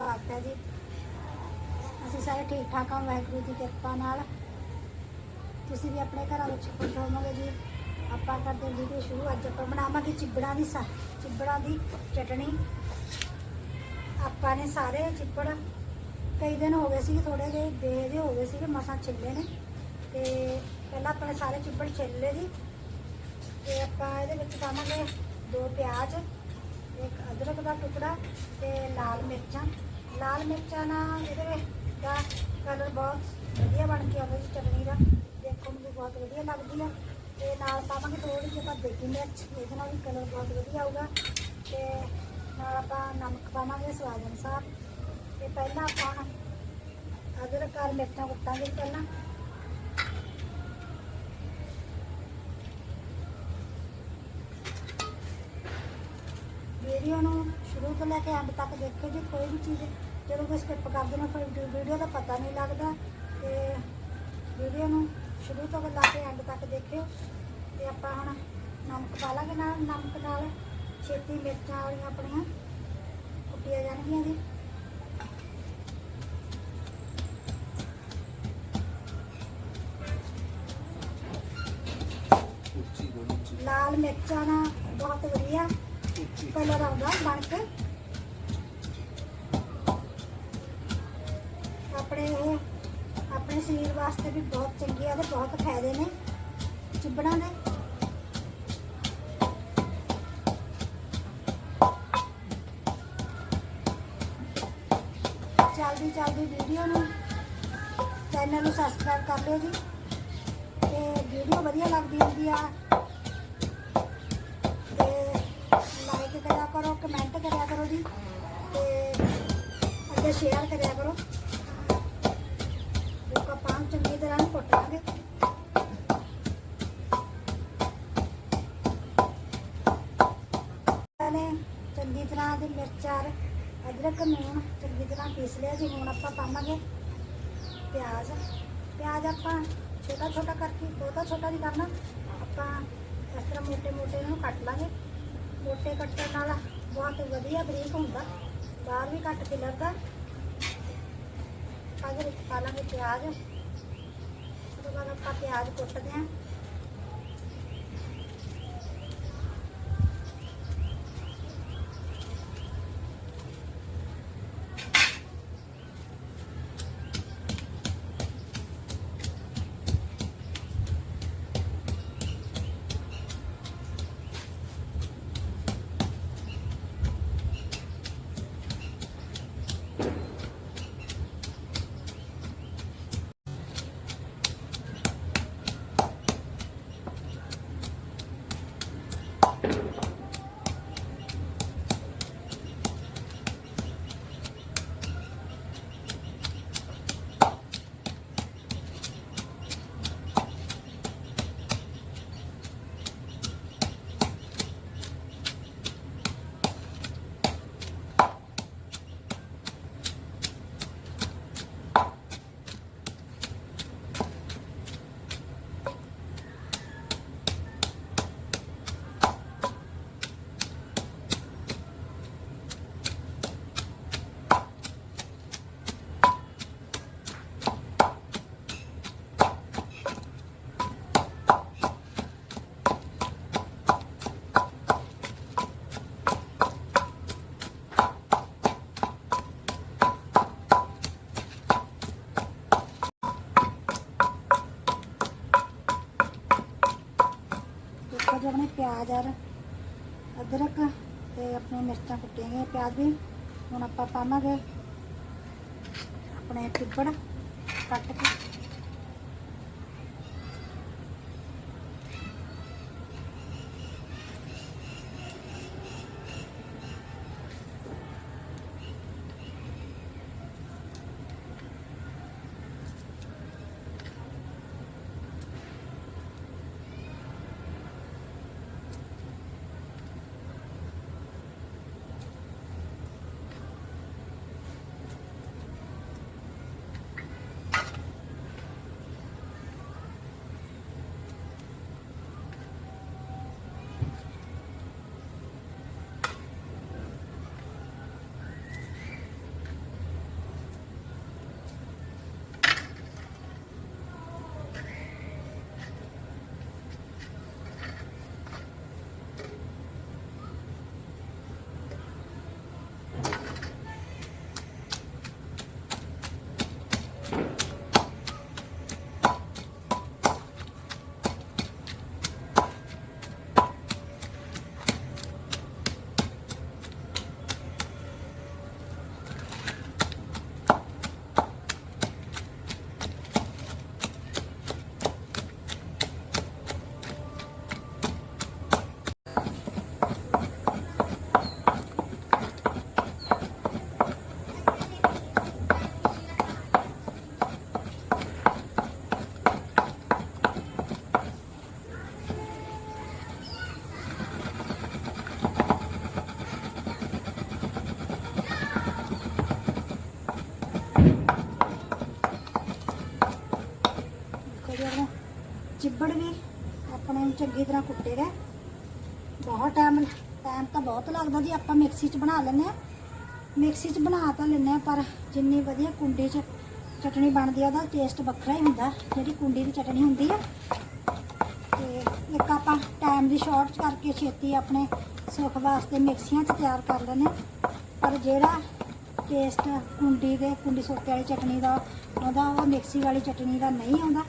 ਸਵਾਗਤ ਹੈ ਜੀ। ਅਸੀਂ ਸਾਰੇ ਠੀਕ ਠਾਕ ਹਾਂ, ਵਾਹਿਗੁਰੂ ਦੀ ਕਿਰਪਾ ਨਾਲ। ਤੁਸੀਂ ਵੀ ਆਪਣੇ ਘਰਾਂ ਵਿੱਚ ਖੁਸ਼ ਹੋਵੋਗੇ ਜੀ। ਆਪਾਂ ਕਰਦੇ ਵੀਡੀਓ ਸ਼ੁਰੂ। ਅੱਜ ਆਪਾਂ ਬਣਾਵਾਂਗੇ ਚਿੱਬੜਾਂ ਦੀ ਸਾ ਦੀ ਚਟਣੀ। ਆਪਾਂ ਨੇ ਸਾਰੇ ਚਿੱਬੜ ਕਈ ਦਿਨ ਹੋ ਗਏ ਸੀ ਥੋੜੇ ਜਿਹੇ ਬੇਹਦੇ ਹੋ ਗਏ ਸੀ ਮਸਾਂ ਛਿੱਲੇ ਨੇ। ਤੇ ਪਹਿਲਾਂ ਆਪਾਂ ਨੇ ਸਾਰੇ ਚਿੱਬੜ ਛਿੱਲੇ ਜੀ। ਤੇ ਆਪਾਂ ਇਹਦੇ ਵਿੱਚ ਪਾਵਾਂਗੇ ਦੋ ਪਿਆਜ਼। ਇੱਕ ਅਦਰਕ ਦਾ ਟੁਕੜਾ ਤੇ ਲਾਲ ਮਿਰਚਾਂ। ਲਾਲ ਮਿਰਚਾਂ ਨਾਲ ਇਹਦੇ ਵਿੱਚ ਦਾ ਕਲਰ ਬਹੁਤ ਵਧੀਆ ਬਣ ਕੇ ਆਉਂਦਾ ਜੀ ਚਟਨੀ ਦਾ। ਦੇਖਣ ਨੂੰ ਵੀ ਬਹੁਤ ਵਧੀਆ ਲੱਗਦੀ ਆ। ਤੇ ਨਾਲ ਪਾਵਾਂਗੇ ਥੋੜੀ ਜਿਹੀ ਆਪਾਂ ਦੇਗੀ ਮਿਰਚ, ਇਹਦੇ ਨਾਲ ਵੀ ਕਲਰ ਬਹੁਤ ਵਧੀਆ ਆਊਗਾ। ਤੇ ਨਾਲ ਆਪਾਂ ਨਮਕ ਪਾਵਾਂਗੇ ਸਵਾਦ ਅਨੁਸਾਰ। ਤੇ ਪਹਿਲਾਂ ਆਪਾਂ ਅਦਰਕ ਔਰ ਮਿਰਚਾਂ ਕੁੱਟਾਂਗੇ ਜੀ ਪਹਿਲਾਂ। ਵੀਡੀਓ ਨੂੰ ਸ਼ੁਰੂ ਤੋਂ ਲੈ ਕੇ ਅੰਤ ਤੱਕ ਦੇਖਿਓ ਜੀ ਕੋਈ ਵੀ ਚੀਜ਼ ਜਦੋਂ ਕੋਈ ਸਕਿਪ ਕਰ ਦੇਣਾ ਫਿਰ ਵੀਡੀਓ ਦਾ ਪਤਾ ਨਹੀਂ ਲੱਗਦਾ ਤੇ ਵੀਡੀਓ ਨੂੰ ਸ਼ੁਰੂ ਤੋਂ ਲੈ ਕੇ ਅੰਤ ਤੱਕ ਦੇਖਿਓ। ਤੇ ਆਪਾਂ ਹੁਣ ਨਮਕ ਪਾ ਲਾਂਗੇ ਨਾਲ ਨਮਕ ਨਾਲ ਛੇਤੀ ਮਿਰਚਾਂ ਵਾਲੀਆਂ ਆਪਣੀਆਂ ਕੁੱਟੀਆਂ ਜਾਣਗੀਆਂ ਜੀ। ਲਾਲ ਮਿਰਚਾਂ ਨਾਲ ਬਹੁਤ ਵਧੀਆ। ਕਲਰ ਆਉਂਦਾ ਬਣ ਕੇ। ਆਪਣੇ ਇਹ ਆਪਣੇ ਸਰੀਰ ਵਾਸਤੇ ਵੀ ਬਹੁਤ ਚੰਗੇ ਆ ਤੇ ਬਹੁਤ ਫਾਇਦੇ ਨੇ ਚਿੱਬੜਾਂ ਦੇ ਜਲਦੀ ਜਲਦੀ ਵੀਡੀਓ ਨੂੰ। ਚੈਨਲ ਨੂੰ ਸਬਸਕ੍ਰਾਈਬ ਕਰ ਲਿਓ ਜੀ। ਤੇ ਵੀਡੀਓ ਵਧੀਆ ਲੱਗਦੀ ਹੁੰਦੀ ਆ ਤੇ ਲਾਈਕ ਕਰਿਆ ਕਰੋ ਕਮੈਂਟ ਕਰਿਆ ਕਰੋ ਜੀ ਤੇ ਅੱਗੇ ਸ਼ੇਅਰ ਕਰਿਆ ਕਰੋ। ਇੱਕ ਆਪਾਂ ਚੰਗੀ ਤਰ੍ਹਾਂ ਨੂੰ ਕੁੱਟਾਂਗੇ। ਨੇ ਚੰਗੀ ਤਰ੍ਹਾਂ ਦੀ ਮਿਰਚਾਂ, ਅਦਰਕ, ਨੂਣ ਚੰਗੀ ਤਰ੍ਹਾਂ ਪੀਸ ਲਿਆ ਜੀ ਹੁਣ ਆਪਾਂ ਪਾਵਾਂਗੇ। ਪਿਆਜ਼ ਪਿਆਜ਼ ਆਪਾਂ ਛੋਟਾ ਛੋਟਾ ਕਰਕੇ ਬਹੁਤਾ ਛੋਟਾ ਨਹੀਂ ਕਰਨਾ, ਆਪਾਂ ਇਸ ਤਰ੍ਹਾਂ ਮੋਟੇ ਮੋਟੇ ਇਹਨੂੰ ਕੱਟ ਲਾਂਗੇ। ਮੋਟੇ ਕੱਟਣ ਨਾਲ ਬਹੁਤ ਵਧੀਆ ਬਰੀਕ ਹੁੰਦਾ। ਬਾਹਰ ਵੀ ਕੱਟ ਕੇ ਲੱਗਦਾ ਅਗਰ ਪਾਲਾਂਗੇ ਪਿਆਜ਼ ਉਸ ਤੋਂ ਬਾਅਦ ਆਪਾਂ ਪਿਆਜ਼ ਕੁੱਟਦੇ ਹਾਂ ਦੇਖੋ ਜੀ ਆਪਣੇ ਪਿਆਜ਼ ਔਰ ਅਦਰਕ ਤੇ ਆਪਣੇ ਮਿਰਚਾਂ ਕੁੱਟੀਆਂ ਗਈਆਂ ਪਿਆਜ਼ ਵੀ। ਹੁਣ ਆਪਾਂ ਪਾਵਾਂਗੇ ਆਪਣੇ ਟਿੱਬੜ ਕੱਟ ਕੇ। ਚਿੱਬੜ ਵੀ ਆਪਣੇ ਨੂੰ ਚੰਗੀ ਤਰ੍ਹਾਂ ਕੁੱਟੇ ਗਏ ਬਹੁਤ ਟਾਈਮ ਟਾਈਮ ਤਾਂ ਬਹੁਤ ਲੱਗਦਾ ਜੀ, ਆਪਾਂ ਮਿਕਸੀ 'ਚ ਬਣਾ ਲੈਂਦੇ ਆ ਮਿਕਸੀ 'ਚ ਬਣਾ ਤਾਂ ਲੈਂਦੇ ਆ ਪਰ ਜਿੰਨੀ ਵਧੀਆ ਕੁੰਡੀ 'ਚ ਚਟਣੀ ਬਣਦੀ ਆ, ਉਹਦਾ ਟੇਸਟ ਵੱਖਰਾ ਹੀ ਹੁੰਦਾ। ਜਿਹੜੀ ਕੁੰਡੀ ਦੀ ਚਟਣੀ ਹੁੰਦੀ ਆ। ਤੇ ਇੱਕ ਆਪਾਂ ਟਾਈਮ ਦੀ ਸ਼ਾਰਟ ਕਰਕੇ ਛੇਤੀ ਆਪਣੇ ਸੁੱਖ ਵਾਸਤੇ ਮਿਕਸੀਆਂ 'ਚ ਤਿਆਰ ਕਰ ਲੈਂਦੇ ਹਾਂ। ਪਰ ਜਿਹੜਾ ਟੇਸਟ ਕੁੰਡੀ ਦੇ, ਕੁੰਡੀ ਸੋਟੇ ਵਾਲੀ ਚਟਣੀ ਦਾ, ਉਹਦਾ ਉਹ ਮਿਕਸੀ ਵਾਲੀ ਚਟਣੀ ਦਾ ਨਹੀਂ ਆਉਂਦਾ।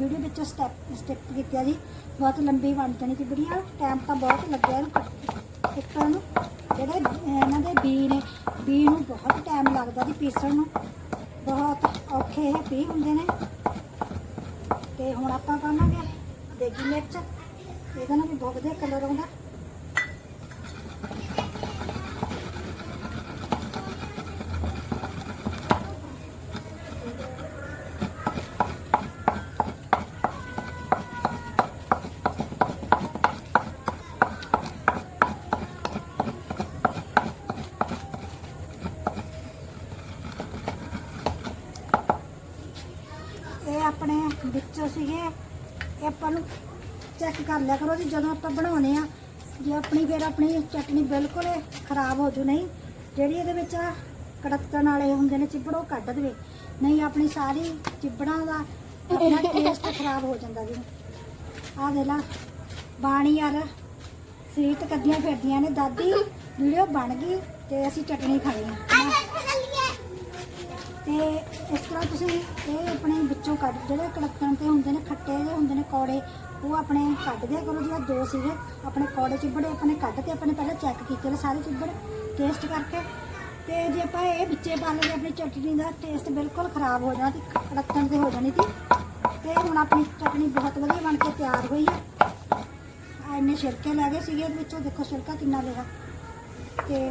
ਵੀਡੀਓ ਵਿੱਚ ਸਟੈਪ ਸਟੈਪ ਕੀਤਾ ਜੀ। ਬਹੁਤ ਲੰਬੀ ਬਣ ਜਾਣੀ ਸੀ। ਵੀਡੀਓ ਟਾਈਮ ਤਾਂ ਬਹੁਤ ਲੱਗਿਆ ਇਹਨੂੰ ਕੱਟ- ਨੂੰ, ਜਿਹੜੇ, ਇਹਨਾਂ ਦੇ ਬੀ ਨੇ, ਬੀ ਨੂੰ ਬਹੁਤ ਟਾਈਮ ਲੱਗਦਾ ਜੀ ਪੀਸਣ ਨੂੰ। ਬਹੁਤ ਔਖੇ ਇਹ ਬੀ ਹੁੰਦੇ ਨੇ। ਤੇ ਹੁਣ ਆਪਾਂ ਪਾਵਾਂਗੇ ਦੇਗੀ ਮਿਰਚ। ਇਹਦਾ ਨਾਲ ਵੀ ਬਹੁਤ ਵਧੀਆ ਕਲਰ ਆਉਂਦਾ ਇਹ ਆਪਣੇ ਵਿੱਚੋਂ ਸੀਗੇ। ਇਹ ਆਪਾਂ ਨੂੰ ਚੈੱਕ ਕਰ ਲਿਆ ਕਰੋ ਜੀ, ਜਦੋਂ ਆਪਾਂ ਬਣਾਉਨੇ ਆ, ਜੇ ਆਪਣੀ ਫਿਰ ਆਪਣੀ ਚਟਨੀ ਬਿਲਕੁਲ ਖਰਾਬ ਹੋ ਜੂ, ਨਹੀਂ, ਜਿਹੜੀ ਇਹਦੇ ਵਿੱਚ ਕੜਕਣ ਵਾਲੇ ਹੁੰਦੇ ਨੇ ਚਿੱਬੜ, ਉਹ ਕੱਢ ਦੇਵੇ। ਨਹੀਂ, ਆਪਣੀ ਸਾਰੀ ਚਿੱਬੜਾਂ ਦਾ ਆਪਣਾ ਟੇਸਟ ਖਰਾਬ ਹੋ ਜਾਂਦਾ ਜੀ। ਆਹ ਦੇ ਲਾ, ਬਾਣੀ ਯਾਰ ਸੀਟ ਕੱਦੀਆਂ ਫਿਰਦੀਆਂ ਨੇ। ਦਾਦੀ, ਵੀਡੀਓ ਬਣ ਗਈ ਤੇ ਅਸੀਂ ਚਟਨੀ ਖਾਣੀ ਆ। ਇਸ ਤਰ੍ਹਾਂ ਤੁਸੀਂ ਇਹ ਆਪਣੇ ਵਿੱਚੋਂ ਕੱਢ, ਜਿਹੜੇ ਕੜਕਣ ਤੇ ਹੁੰਦੇ ਨੇ, ਖੱਟੇ ਜਿਹੇ ਹੁੰਦੇ ਨੇ ਕੌੜੇ, ਉਹ ਆਪਣੇ ਕੱਢ ਦਿਆ ਕਰੋ ਜਿਹੜਾ ਦੋ ਸੀਗੇ, ਆਪਣੇ ਕੌੜੇ ਚਿੱਬੜੇ ਆਪਣੇ ਕੱਢ ਕੇ ਆਪਣੇ ਪਹਿਲਾਂ ਚੈੱਕ ਕੀਤੇ ਨੇ ਸਾਰੇ ਚਿੱਬੜ ਟੇਸਟ ਕਰਕੇ। ਤੇ ਜੇ ਆਪਾਂ ਇਹ ਵਿੱਚੇ ਪਾ ਲਏ ਆਪਣੀ ਚਟਨੀ ਦਾ ਟੇਸਟ ਬਿਲਕੁਲ ਖਰਾਬ ਹੋ ਜਾਣਾ ਤੇ ਕੜਕਣ ਤੇ ਹੋ ਜਾਣੀ ਸੀ। ਤੇ ਹੁਣ ਆਪਣੀ ਚਟਨੀ ਬਹੁਤ ਵਧੀਆ ਬਣ ਕੇ ਤਿਆਰ ਹੋਈ ਹੈ। ਆ ਇੰਨੇ ਛਿਲਕੇ ਲੈ ਗਏ ਸੀਗੇ ਇਹਦੇ ਵਿੱਚੋਂ, ਦੇਖੋ ਛਿਲਕਾ ਕਿੰਨਾ ਲਿਆ। ਤੇ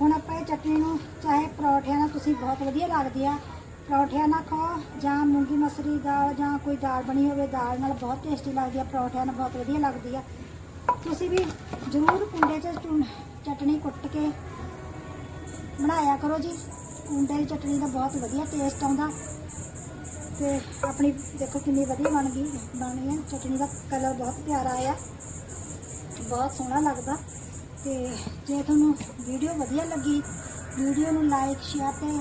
ਹੁਣ ਆਪਾਂ ਇਹ ਚਟਨੀ ਨੂੰ, ਚਾਹੇ ਪਰੌਠਿਆਂ ਨਾਲ ਤੁਸੀਂ ਬਹੁਤ ਵਧੀਆ ਲੱਗਦੀ ਆ ਪਰੌਠਿਆਂ ਨਾਲ ਖਾਓ ਜਾਂ ਮੂੰਗੀ ਮਸਰੀ ਦਾਲ ਜਾਂ ਕੋਈ ਦਾਲ ਬਣੀ ਹੋਵੇ, ਦਾਲ ਨਾਲ ਬਹੁਤ ਟੇਸਟੀ ਲੱਗਦੀ ਆ, ਪਰੌਠਿਆਂ ਨਾਲ ਬਹੁਤ ਵਧੀਆ ਲੱਗਦੀ ਆ। ਤੁਸੀਂ ਵੀ ਜ਼ਰੂਰ ਕੁੰਡੇ 'ਚ ਚਟਣੀ ਕੁੱਟ ਕੇ ਬਣਾਇਆ ਕਰੋ ਜੀ। ਕੁੰਡੇ ਦੀ ਚਟਣੀ ਦਾ ਬਹੁਤ ਵਧੀਆ ਟੇਸਟ ਆਉਂਦਾ। ਤੇ ਆਪਣੀ ਦੇਖੋ ਕਿੰਨੀ ਵਧੀਆ ਬਣ ਗਈ, ਬਣੀ ਹੈ ਚਟਣੀ ਦਾ ਕਲਰ ਬਹੁਤ ਪਿਆਰਾ ਆਇਆ, ਬਹੁਤ ਸੋਹਣਾ ਲੱਗਦਾ। ਤੇ ਜੇ ਤੁਹਾਨੂੰ ਵੀਡੀਓ ਵਧੀਆ ਲੱਗੀ ਵੀਡੀਓ ਨੂੰ ਲਾਈਕ ਸ਼ੇਅਰ ਤੇ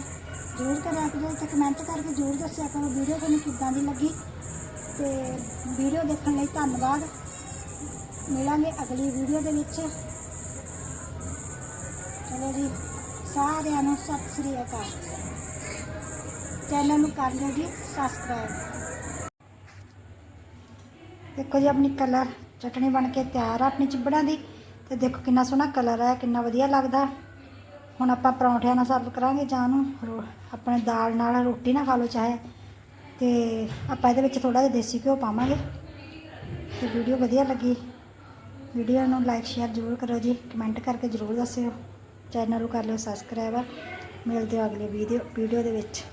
ਜ਼ਰੂਰ ਕਰਿਆ ਕਰੋ ਤੇ ਕਮੈਂਟ ਕਰਕੇ ਜ਼ਰੂਰ ਦੱਸਿਆ ਕਰੋ ਵੀਡੀਓ ਤੁਹਾਨੂੰ ਕਿੱਦਾਂ ਦੀ ਲੱਗੀ। ਤੇ ਵੀਡੀਓ ਦੇਖਣ ਲਈ ਧੰਨਵਾਦ। ਮਿਲਾਂਗੇ ਅਗਲੀ ਵੀਡੀਓ ਦੇ ਵਿੱਚ। ਚਲੋ ਜੀ, ਸਾਰਿਆਂ ਨੂੰ ਸਤਿ ਸ੍ਰੀ ਅਕਾਲ। ਚੈਨਲ ਨੂੰ ਕਰ ਲਓ ਜੀ ਸਬਸਕ੍ਰਾਈਬ ਦੇਖੋ ਜੀ, ਆਪਣੀ ਕਲਰ ਚਟਣੀ ਬਣ ਕੇ ਤਿਆਰ ਆ, ਆਪਣੀ ਚਿਬੜਾਂ ਦੀ। ਤੇ ਦੇਖੋ ਕਿੰਨਾ ਸੋਹਣਾ ਕਲਰ ਆ ਕਿੰਨਾ ਵਧੀਆ ਲੱਗਦਾ। ਹੁਣ ਆਪਾਂ ਪਰੌਂਠਿਆਂ ਨਾਲ ਸਰਵ ਕਰਾਂਗੇ ਜਾਂ ਨੂੰ। ਰੋ- ਆਪਣੇ ਦਾਲ ਨਾਲ ਰੋਟੀ ਨਾਲ ਖਾ ਲਓ ਚਾਹੇ। ਤੇ ਆਪਾਂ ਇਹਦੇ ਵਿੱਚ ਥੋੜਾ ਜਿਹਾ ਦੇਸੀ ਘਿਓ ਪਾਵਾਂਗੇ। ਤੇ ਵੀਡੀਓ ਵਧੀਆ ਲੱਗੀ। ਵੀਡੀਓ ਨੂੰ ਲਾਈਕ ਸ਼ੇਅਰ ਜ਼ਰੂਰ ਕਰੋ ਜੀ। ਕਮੈਂਟ ਕਰਕੇ ਜ਼ਰੂਰ ਦੱਸਿਓ। ਚੈਨਲ ਨੂੰ ਕਰ ਲਿਓ ਸਬਸਕ੍ਰਾਈਬ ਮਿਲਦੇ ਹਾਂ ਅਗਲੇ ਵੀਡੀਓ ਵੀਡੀਓ ਦੇ ਵਿੱਚ।